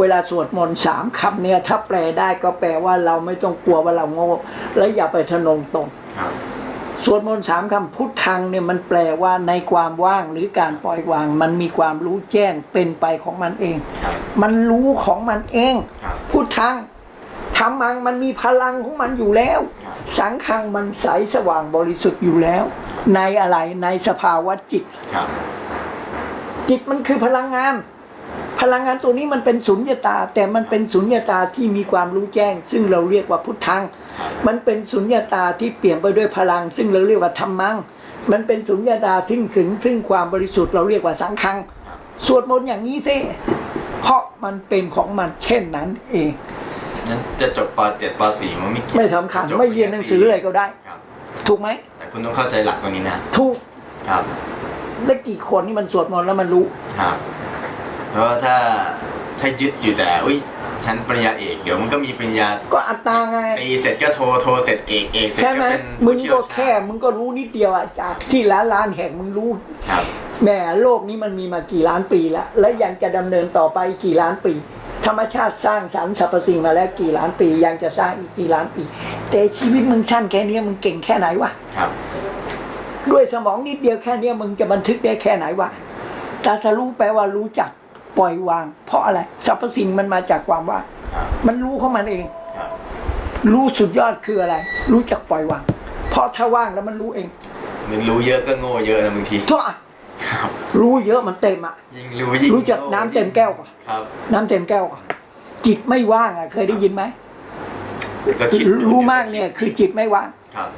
เวลาสวดมนต์สามคำเนี่ยถ้าแปลได้ก็แปลว่าเราไม่ต้องกลัวว่าเราโง่ และอย่าไปทะนงตรงครับสวดมนต์สามคำพุทธังเนี่ยมันแปลว่าในความว่างหรือการปล่อยวาง มันมีความรู้แจ้งเป็นไปของมันเองครับมันรู้ของมันเองครับพุทธังธรรมังมันมีพลังของมันอยู่แล้วครับสังขังมันใสสว่างบริสุทธิ์อยู่แล้ว ในอะไรในสภาวะจิตครับจิตมันคือพลังงานพ ลังงานตัวนี้มันเป็นสุญญตา แต่มันเป็นสุญญตาที่มีความรู้แจ้ง ซึ่งเราเรียกว่าพุทธังครับมันเป็นสุญญตาที่เปลี่ยนไปด้วยพลัง ซึ่งเราเรียกว่าธรรมัง มันเป็นสุญญตาที่ถึง ซึ่งความบริสุทธิ์เราเรียกว่าสังขัง สวดมนต์อย่างนี้สิเพราะมันเป็นของมันเช่นนั้นเองนั้นจะจบป .7 ป .4 มันไม่เกี่ยวไม่สำคัญจบไม่เรียนหนังสืออะไรก็ได้ครับถูกไหมแต่คุณต้องเข้าใจหลักตรงนี้นะถูกครับ แล้วกี่คนนี่มันสวดมนต์แล้วมันรู้ครับ เพราะว่าถ้าถ้ายึดอยู่แต่อุ้ยฉันปริญญาเอกเดี๋ยวมันก็มีปริญญาก็อัตตราไงตีเสร็จก็โทรโทรเสร็จเอกเอกเสร็จใช่ไหมก็เป็นมึผู้งเชี่ยก็วชาแค่ญมึงก็รู้นิดเดียวอะจากที่ล้านล้านแห่งมึงรู้ครับ แหม่โลกนี้มันมีมากี่ล้านปีแล้ว และยังจะดำเนินต่อไปกี่ล้านปี ธรรมชาติสร้างสรรค์สรรพสิ่งมาแล้วกี่ล้านปี ยังจะสร้างอีกกี่ล้านปี แต่ชีวิตมึงสั้นแค่เนี้ยมึงเก่งแค่ไหนวะ ครับ ด้วยสมองนิดเดียวแค่เนี้ยมึงจะบันทึกได้แค่ไหนวะตรัสรู้แปลว่ารู้จัก ปล่อยวาง เพราะอะไรสรรพสิ่งมันมาจากความว่างครับมันรู้ของมันเองครับรู้สุดยอดคืออะไร รู้จักปล่อยวาง เพราะถ้าว่างแล้วมันรู้เอง มันรู้เยอะก็โง่เยอะนะบางทีทั่วครับรู้เยอะมันเต็มอะยิ่งรู้ยิ่งรู้จักน้ำเต็มแก้วก่อนครับน้ำเต็มแก้วก่อนจิตไม่ว่างอะเคยได้ยินไหมแล้วก็คิดรู้มากเนี่ย คือจิตไม่ว่างครับ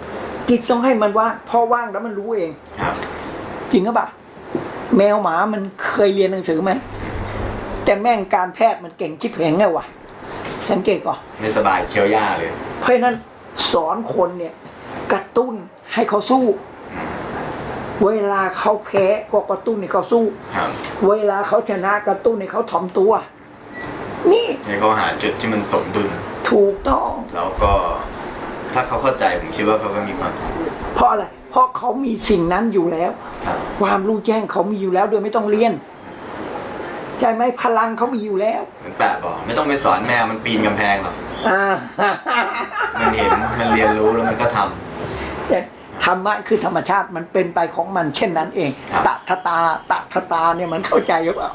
จิตต้องให้มันว่างพอว่างแล้วมันรู้เองครับจริงหรือเปล่าแมวหมามันเคยเรียนหนังสือไหม แต่แม่งการแพทย์มันเก่งชิบเหงไงวะสังเกตก่อนไม่สบายเคี้ยวหญ้าเลย เพราะฉะนั้นสอนคนเนี่ยกระตุ้นให้เขาสู้ เวลาเขาแพ้ก็กระตุ้นให้เขาสู้ครับเวลาเขาชนะกระตุ้นให้เขาถ่อมตัว นี่ให้เขาหาจุดที่มันสมดุล ถูกต้อง แล้วก็ถ้าเขาเข้าใจผมคิดว่าเขาก็มีความสุขเพราะอะไร เพราะเขามีสิ่งนั้นอยู่แล้วครับความรู้แจ้งเขามีอยู่แล้วโดยไม่ต้องเรียน ใช่ไหมพลังเขามีอยู่แล้วเหมือนแปะบอกไม่ต้องไปสอนแมวมันปีนกำแพงหรอกอ่ามันเห็นมันเรียนรู้แล้วมันก็ทำ แต่ธรรมะคือธรรมชาติมันเป็นไปของมันเช่นนั้นเองครับตถตาตถตาเนี่ยมันเข้าใจหรือเปล่า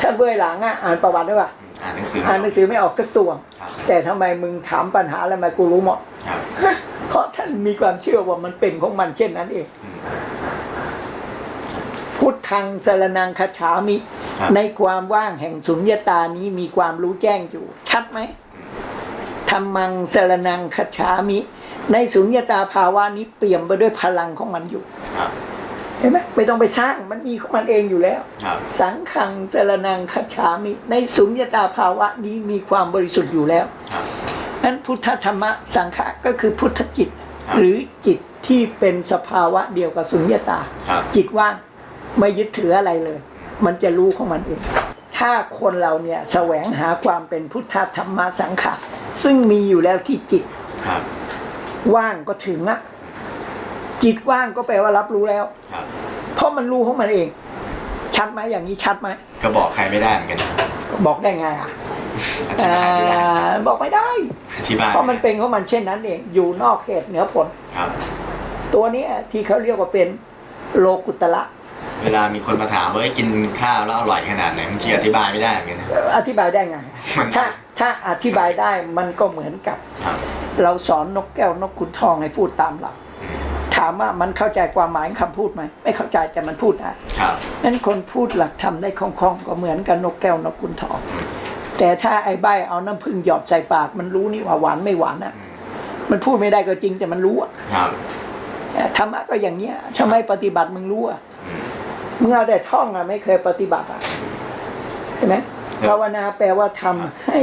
ถ้าเบื่อหลังอะอ่านประวัติด้วยป่ะอ่านหนังสืออ่านหนังสือไม่ออกสักตัว ครับแต่ทำไมมึงถามปัญหาแล้วมากูรู้หมดครับเพราะท่านมีความเชื่อว่ามันเป็นของมันเช่นนั้นเอง อืมพุทธังสรนังคาฉามิครับ ในความว่างแห่งสุญญตานี้มีความรู้แจ้งอยู่ ชัดไหมธรรมังสรนังคาฉามิ ในสุญญตาภาวะนี้เปี่ยมไปด้วยพลังของมันอยู่ครับเห็นไหมไม่ต้องไปสร้างมันมีของมันเองอยู่แล้วครับสังขังสรนังคาฉามิ ในสุญญตาภาวะนี้มีความบริสุทธิ์อยู่แล้วครับนั้นพุทธธรรมะสังขะก็คือพุทธจิตครับหรือจิตที่เป็นสภาวะเดียวกับสุญญตาครับจิตว่างไม่ยึดถืออะไรเลย มันจะรู้ของมันเองถ้าคนเราเนี่ยแสวงหาความเป็นพุทธธรรมสังขะซึ่งมีอยู่แล้วที่จิตครับว่างก็ถึงอะจิตว่างก็แปลว่ารับรู้แล้วครับเพราะมันรู้ของมันเอง ชัดไหมอย่างนี้ชัดไหมก็บอกใครไม่ได้เหมือนกันบอกได้ไงอะอธิบายไม่ได้อ่าบอกไม่ได้อธิบายเพราะมันเป็นของมันเช่นนั้นเองอยู่นอกเหตุเหนือผลครับตัวเนี้ยที่เขาเรียกว่าเป็นโลกุตละ เวลามีคนมาถามว่าเอ้ยกินข้าวแล้วอร่อยขนาดไหนบางทีอธิบายไม่ได้เหมือนกันนะ อธิบายได้ไง มันถ้าถ้าอธิบายได้มันก็เหมือนกับ ครับเราสอนนกแก้วนกขุนทองให้พูดตามหลัก อืมถามว่ามันเข้าใจความหมายของคำพูดไหม ไม่เข้าใจแต่มันพูดได้ครับ นั้นคนพูดหลักธรรมได้คล่องๆก็เหมือนกับนกแก้วนกขุนทอง แต่ถ้าไอ้ใบเอาน้ำผึ้งหยอดใส่ปากมันรู้นี่ว่าหวานไม่หวานอะอืมมันพูดไม่ได้ก็จริงแต่มันรู้อะครับ ธรรมะก็อย่างเนี้ยทำไมปฏิบัติมึงรู้อะอืมมึง เอาแต่ท่องอะไม่เคยปฏิบัติอะใช่ไหมครับภาวนาแปลว่าทำให้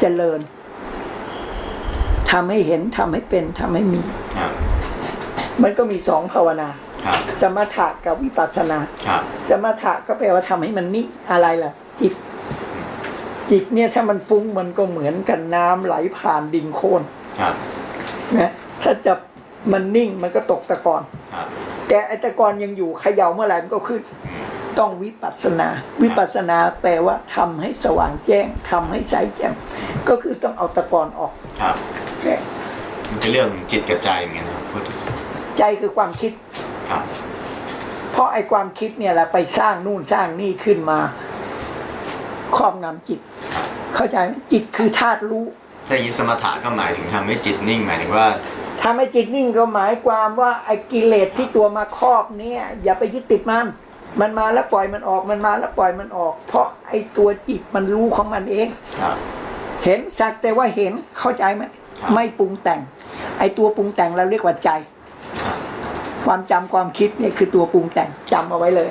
เจริญทำให้เห็นทำให้เป็นทำให้มีครับมันก็มีสองภาวนาครับสมถะกับวิปัสสนาครับสมถะก็แปลว่าทำให้มันนิ่งอะไรล่ะ จิต จิตเนี่ยถ้ามันฟุ้งมันก็เหมือนกันน้ำไหลผ่านดินโคลนครับนะถ้าจะมันนิ่งมันก็ตกตะกอนครับ แต่ไอตะกอนยังอยู่เขย่าเมื่อไหร่มันก็ขึ้นอืมต้องวิปัสสนา วิปัสสนาแปลว่าทำให้สว่างแจ้งทำให้ใสแจ่มก็คือต้องเอาตะกอนออกครับมันเป็นเรื่องจิตกับใจเหมือนกันนะพูดถึงใจคือความคิดครับ เพราะไอ้ความคิดเนี่ยแหละไปสร้างนู่นสร้างนี่ขึ้นมาครอบงำจิต เข้าใจไหมจิตคือธาตุรู้ถ้าอย่างนี้สมถะก็หมายถึงทำให้จิตนิ่งหมายถึงว่า ทำให้จิตนิ่งก็หมายความว่าไอ้กิเลสที่ตัวมาครอบเนี่ย อย่าไปยึดติดมัน มันมาแล้วปล่อยมันออกมันมาแล้วปล่อยมันออก เพราะไอ้ตัวจิตมันรู้ของมันเองครับเห็นสักแต่ว่าเห็นเข้าใจไหมครับไม่ปรุงแต่ง ไอ้ตัวปรุงแต่งเราเรียกว่าใจครับความจำความคิดเนี่ยคือตัวปรุงแต่งจำเอาไว้เลย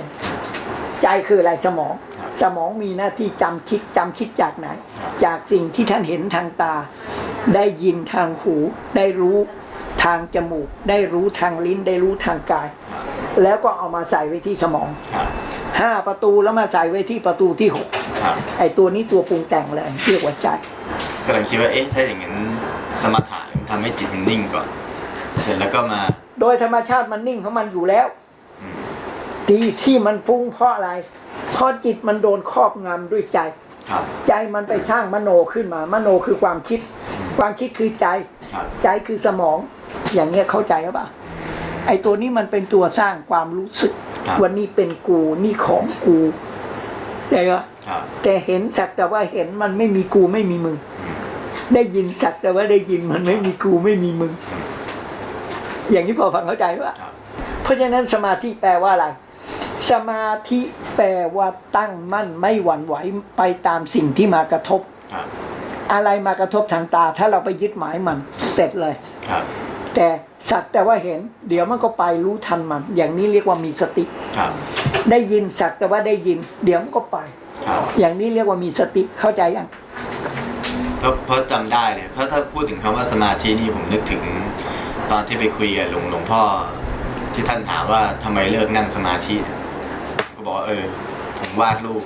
ใจคืออะไรสมองครับสมองมีหน้าที่จำคิดจำคิดจากไหนครับจากสิ่งที่ท่านเห็นทางตา ได้ยินทางหู ได้รู้ ทางจมูก ได้รู้ทางลิ้นได้รู้ทางกายครับแล้วก็เอามาใส่ไว้ที่สมองครับห้าประตูแล้วมาใส่ไว้ที่ประตูที่หกครับไอ้ตัวนี้ตัวปรุงแต่งเลยเรียกว่าใจก็เลยคิดว่าเอ๊ะถ้าอย่างนั้นสมถะมันทำให้จิตมันนิ่งก่อน เสร็จแล้วก็มา โดยธรรมชาติมันนิ่งของมันอยู่แล้วอืมดีที่มันฟุ้งเพราะอะไรเพราะจิตมันโดนครอบงำด้วยใจครับใจมันไปสร้างมโนขึ้นมามโนคือความคิด ความคิดคือใจครับใจคือสมอง อย่างเงี้ยเข้าใจหรือเปล่าไอ้ตัวนี้มันเป็นตัวสร้างความรู้สึกครับวันนี้เป็นกูนี่ของกูใช่ไหมครับแต่เห็นสักแต่ว่าเห็นมันไม่มีกูไม่มีมึง ได้ยินสักแต่ว่าได้ยินมันไม่มีกูไม่มีมึง อย่างนี้พอฟังเข้าใจปะครับเพราะฉะนั้นสมาธิแปลว่าอะไร สมาธิแปลว่าตั้งมั่นไม่หวั่นไหวไปตามสิ่งที่มากระทบครับอะไรมากระทบทางตา ถ้าเราไปยึดหมายมันเสร็จเลยครับ แต่สักแต่ว่าเห็น เดี๋ยวมันก็ไปรู้ทันมัน อย่างนี้เรียกว่ามีสติ ครับ ได้ยินสักแต่ว่าได้ยิน เดี๋ยวมันก็ไป ครับอย่างนี้เรียกว่ามีสติเข้าใจยังเพราะเพราะจำได้เลยเพราะถ้าพูดถึงคำว่าสมาธินี่ผมนึกถึง ตอนที่ไปคุยกับหลวงหลวงพ่อ ที่ท่านถามว่าทำไมเลิกนั่งสมาธิเนี่ยก็บอกว่าเออ ผมวาดรูป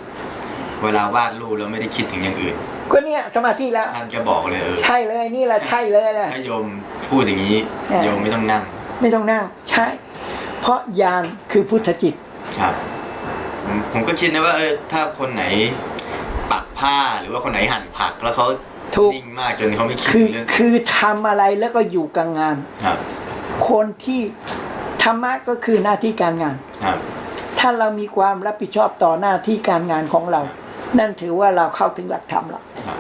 เวลาวาดรูปแล้วไม่ได้คิดถึงอย่างอื่น ก็เนี่ยสมาธิแล้ว ท่านก็บอกเลยเออใช่เลยนี่แหละใช่เลยแหละ ถ้าโยมพูดอย่างนี้เออโยมไม่ต้องนั่งไม่ต้องนั่งใช่ เพราะญาณคือพุทธจิต ครับผมผมก็คิดนะว่าเออถ้าคนไหนปักผ้าหรือว่าคนไหนหั่นผักแล้วเขาถูก นิ่งมากจนเขาไม่คิดคือเรื่องคือทำอะไรแล้วก็อยู่กับงาน ครับ คนที่ธรรมะก็คือหน้าที่การงาน ครับ ถ้าเรามีความรับผิดชอบต่อหน้าที่การงานของเรา นั่นถือว่าเราเข้าถึงหลักธรรมแล้วครับ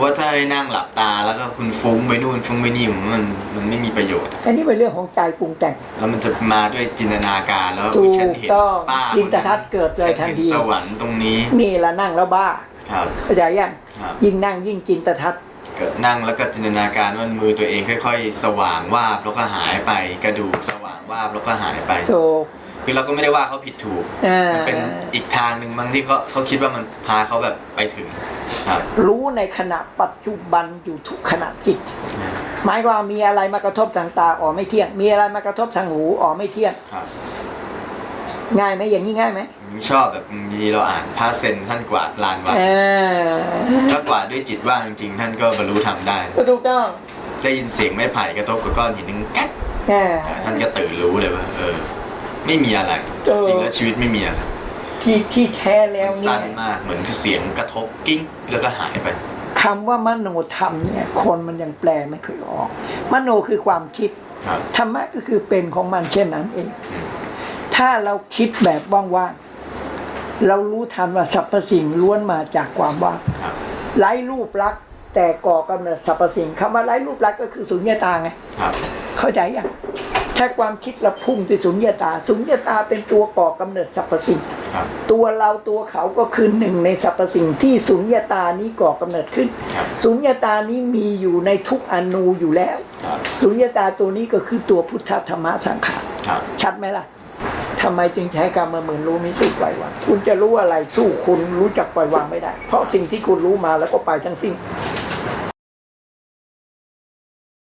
ว่าถ้าให้นั่งหลับตาแล้วก็คุณฟุ้งไปนู่นฟุ้งไปนี่ผมว่ามันมันไม่มีประโยชน์อะอันนี้เป็นเรื่องของใจปรุงแต่ง แล้วมันจะมาด้วยจินตนาการแล้วถูกฉันเห็นต้องป้าจินตทัศน์เกิดเลยฉัทันเห็นทีสวรรค์ตรงนี้นี่ละนั่งแล้วบ้าครับเข้าใจยังครับยิ่งนั่งยิ่งจินตทัศน์เกิดนั่งแล้วก็จินตนาการว่ามือตัวเองค่อย ๆ สว่างวาบแล้วก็หายไปกระดูกสว่างวาบแล้วก็หายไปโถูก คือเราก็ไม่ได้ว่าเขาผิดถูกอ่ามันเป็นอีกทางหนึ่งบางที่เขาเขาคิดว่ามันพาเขาแบบไปถึงครับรู้ในขณะปัจจุบันอยู่ทุกขณะจิต หมายความว่ามีอะไรมากระทบทางตาอ๋อไม่เที่ยง มีอะไรมากระทบทางหูอ๋อไม่เที่ยง ครับง่ายไหมอย่างนี้ง่ายไหมผมชอบแบบบางทีเราอ่านพระเซนท่านกวาดลานวัดเออถ้ากวาดด้วยจิตว่างจริงๆท่านก็บรรลุธรรมได้ก็ถูกต้องได้ยินเสียงไม้ไผ่กระทบกับก้อนหินนึงแก๊กเออท่านก็ตื่นรู้เลยว่าเออ ไม่มีอะไรเออจริงแล้วชีวิตไม่มีอะไรที่ที่แท้แล้วมันเนี่สั้ยนมากเหมือนเสียงกระทบกิ้งแล้วก็หายไปคำว่ามโนธรรมเนี่ย คนมันยังแปลไม่เคยออก มโนคือความคิดครับธรรมะก็คือเป็นของมันเช่นนั้นเอง ถ้าเราคิดแบบว่างๆเรารู้ทันว่าสรรพสิ่งล้วนมาจากความว่างครับไร้รูปลักษณ์แต่ก่อกำเนิดสรรพสิ่งคำว่าไร้รูปลักษณ์ก็คือสุญญตาไงครับเข้าใจยัง ถ้าความคิดเราพุ่งที่สุญญตา สุญญตาเป็นตัวก่อกำเนิดสรรพสิ่งครับตัวเราตัวเขาก็คือหนึ่งในสรรพสิ่งที่สุญญตานี้ก่อกำเนิดขึ้นครับสุญญตานี้มีอยู่ในทุกอนูอยู่แล้วครับสุญญตาตัวนี้ก็คือตัวพุทธธรรมสังขารครับชัดไหมล่ะทำไมจึงใช้กรรมหมื่นรู้มิสู้ปล่อยวาง คุณจะรู้อะไรสู้คุณรู้จักปล่อยวางไม่ได้ เพราะสิ่งที่คุณรู้มาแล้วก็ไปทั้งสิ้น